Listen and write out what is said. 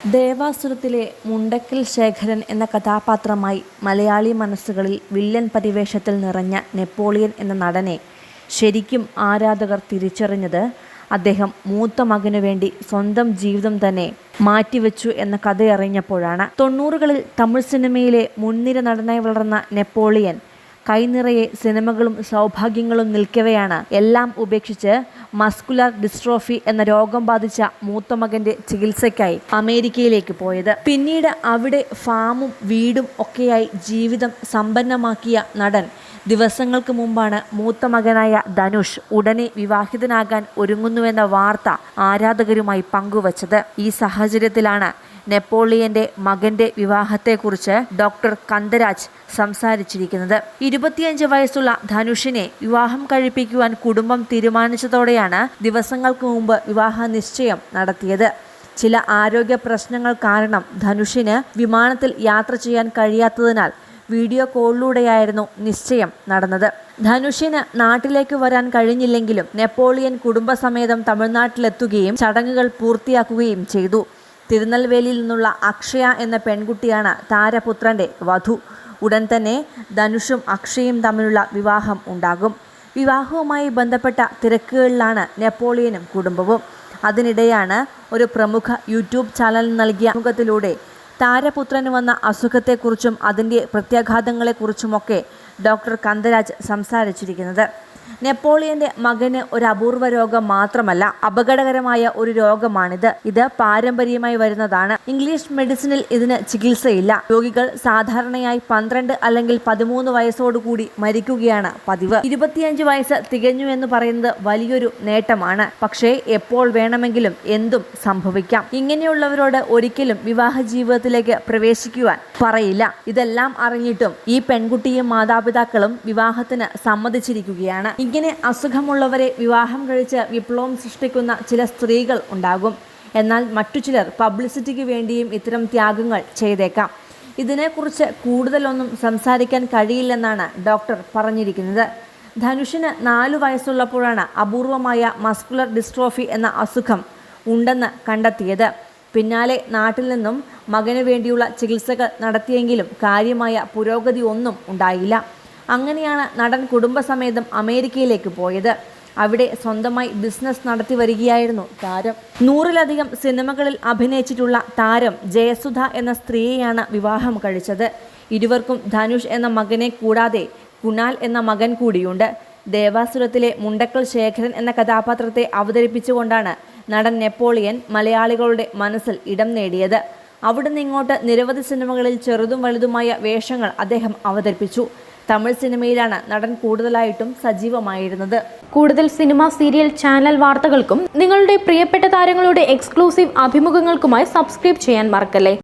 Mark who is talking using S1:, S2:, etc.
S1: ദേവാസുരത്തിലെ മുണ്ടക്കൽ ശേഖരൻ എന്ന കഥാപാത്രമായി മലയാളി മനസ്സുകളിൽ വില്ലൻ പരിവേഷത്തിൽ നിറഞ്ഞ നെപ്പോളിയൻ എന്ന നടനെ ശരിക്കും ആരാധകർ തിരിച്ചറിഞ്ഞത് അദ്ദേഹം മൂത്ത മകനു വേണ്ടി സ്വന്തം ജീവിതം തന്നെ മാറ്റിവെച്ചു എന്ന കഥയറിഞ്ഞപ്പോഴാണ്. തൊണ്ണൂറുകളിൽ തമിഴ് സിനിമയിലെ മുൻനിര നടനായി വളർന്ന നെപ്പോളിയൻ കൈനിറയെ സിനിമകളും സൗഭാഗ്യങ്ങളും നിൽക്കവെയാണ്. എല്ലാം ഉപേക്ഷിച്ച് മസ്കുലർ ഡിസ്ട്രോഫി എന്ന രോഗം ബാധിച്ച മൂത്ത മകന്റെ ചികിത്സയ്ക്കായി അമേരിക്കയിലേക്ക് പോയത്. പിന്നീട് അവിടെ ഫാമും വീടും ഒക്കെയായി ജീവിതം സമ്പന്നമാക്കിയ നടൻ ദിവസങ്ങൾക്ക് മുമ്പാണ് മൂത്ത മകനായ ധനുഷ് ഉടനെ വിവാഹിതനാകാൻ ഒരുങ്ങുന്നുവെന്ന വാർത്ത ആരാധകരുമായി പങ്കുവച്ചത്. ഈ സാഹചര്യത്തിലാണ് നെപ്പോളിയന്റെ മകന്റെ വിവാഹത്തെക്കുറിച്ച് ഡോക്ടർ കന്ദരാജ് സംസാരിച്ചിരിക്കുന്നത്. ഇരുപത്തിയഞ്ച് വയസ്സുള്ള ധനുഷിനെ വിവാഹം കഴിപ്പിക്കുവാൻ കുടുംബം തീരുമാനിച്ചതോടെയാണ് ദിവസങ്ങൾക്ക് മുമ്പ് വിവാഹ നിശ്ചയം നടത്തിയത്. ചില ആരോഗ്യ പ്രശ്നങ്ങൾ കാരണം ധനുഷിന് വിമാനത്തിൽ യാത്ര ചെയ്യാൻ കഴിയാത്തതിനാൽ വീഡിയോ കോളിലൂടെയായിരുന്നു നിശ്ചയം നടന്നത്. ധനുഷിന് നാട്ടിലേക്ക് വരാൻ കഴിഞ്ഞില്ലെങ്കിലും നെപ്പോളിയൻ കുടുംബസമേതം തമിഴ്നാട്ടിലെത്തുകയും ചടങ്ങുകൾ പൂർത്തിയാക്കുകയും ചെയ്തു. തിരുനെൽവേലിയിൽ നിന്നുള്ള അക്ഷയ എന്ന പെൺകുട്ടിയാണ് താരപുത്രന്റെ വധു. ഉടൻ തന്നെ ധനുഷും അക്ഷയും തമ്മിലുള്ള വിവാഹം ഉണ്ടാകും. വിവാഹവുമായി ബന്ധപ്പെട്ട തിരക്കുകളിലാണ് നെപ്പോളിയനും കുടുംബവും. അതിനിടെയാണ് ഒരു പ്രമുഖ യൂട്യൂബ് ചാനൽ നൽകിയ അഭിമുഖത്തിലൂടെ താരപുത്രന് വന്ന അസുഖത്തെക്കുറിച്ചും അതിന്റെ പ്രത്യാഘാതങ്ങളെക്കുറിച്ചുമൊക്കെ ഡോക്ടർ കന്ദരാജ് സംസാരിച്ചിരിക്കുന്നത്. നെപ്പോളിയന്റെ മകന് ഒരു അപൂർവ രോഗം മാത്രമല്ല അപകടകരമായ ഒരു രോഗമാണിത്. ഇത് പാരമ്പര്യമായി വരുന്നതാണ്. ഇംഗ്ലീഷ് മെഡിസിനിൽ ഇതിന് ചികിത്സയില്ല. രോഗികൾ സാധാരണയായി പന്ത്രണ്ട് അല്ലെങ്കിൽ പതിമൂന്ന് വയസ്സോടുകൂടി മരിക്കുകയാണ് പതിവ്. ഇരുപത്തിയഞ്ച് വയസ്സ് തികഞ്ഞു എന്ന് പറയുന്നത് വലിയൊരു നേട്ടമാണ്. പക്ഷേ എപ്പോൾ വേണമെങ്കിലും എന്തും സംഭവിക്കാം. ഇങ്ങനെയുള്ളവരോട് ഒരിക്കലും വിവാഹ ജീവിതത്തിലേക്ക് പ്രവേശിക്കുവാൻ പറയില്ല. ഇതെല്ലാം അറിഞ്ഞിട്ടും ഈ പെൺകുട്ടിയും മാതാപിതാക്കളും വിവാഹത്തിന് സമ്മതിച്ചിരിക്കുകയാണ്. ഇങ്ങനെ അസുഖമുള്ളവരെ വിവാഹം കഴിച്ച് വിപ്ലവം സൃഷ്ടിക്കുന്ന ചില സ്ത്രീകൾ ഉണ്ടാകും. എന്നാൽ മറ്റു ചിലർ പബ്ലിസിറ്റിക്ക് വേണ്ടിയും ഇത്തരം ത്യാഗങ്ങൾ ചെയ്തേക്കാം. ഇതിനെക്കുറിച്ച് കൂടുതലൊന്നും സംസാരിക്കാൻ കഴിയില്ലെന്നാണ് ഡോക്ടർ പറഞ്ഞിരിക്കുന്നത്. ധനുഷിന് നാലു വയസ്സുള്ളപ്പോഴാണ് അപൂർവമായ മസ്കുലർ ഡിസ്ട്രോഫി എന്ന അസുഖം ഉണ്ടെന്ന് കണ്ടെത്തിയത്. പിന്നാലെ നാട്ടിൽ നിന്നും മകന് വേണ്ടിയുള്ള ചികിത്സകൾ നടത്തിയെങ്കിലും കാര്യമായ പുരോഗതി ഒന്നും ഉണ്ടായില്ല. അങ്ങനെയാണ് നടൻ കുടുംബസമേതം അമേരിക്കയിലേക്ക് പോയത്. അവിടെ സ്വന്തമായി ബിസിനസ് നടത്തി വരികയായിരുന്നു താരം. നൂറിലധികം സിനിമകളിൽ അഭിനയിച്ചിട്ടുള്ള താരം ജയസുധ എന്ന സ്ത്രീയെയാണ് വിവാഹം കഴിച്ചത്. ഇരുവർക്കും ധനുഷ് എന്ന മകനെ കൂടാതെ കുണാൽ എന്ന മകൻ കൂടിയുണ്ട്. ദേവാസുരത്തിലെ മുണ്ടക്കൽ ശേഖരൻ എന്ന കഥാപാത്രത്തെ അവതരിപ്പിച്ചുകൊണ്ടാണ് നടൻ നെപ്പോളിയൻ മലയാളികളുടെ മനസ്സിൽ ഇടം നേടിയത്. അവിടുന്ന് ഇങ്ങോട്ട് നിരവധി സിനിമകളിൽ ചെറുതും വലുതുമായ വേഷങ്ങൾ അദ്ദേഹം അവതരിപ്പിച്ചു. തമിഴ് സിനിമയിലാണ് നടൻ കൂടുതലായിട്ടും സജീവമായിരുന്നത്.
S2: കൂടുതൽ സിനിമ സീരിയൽ ചാനൽ വാർത്തകൾക്കും നിങ്ങളുടെ പ്രിയപ്പെട്ട താരങ്ങളുടെ എക്സ്ക്ലൂസീവ് അഭിമുഖങ്ങൾക്കുമായി സബ്സ്ക്രൈബ് ചെയ്യാൻ മറക്കല്ലേ?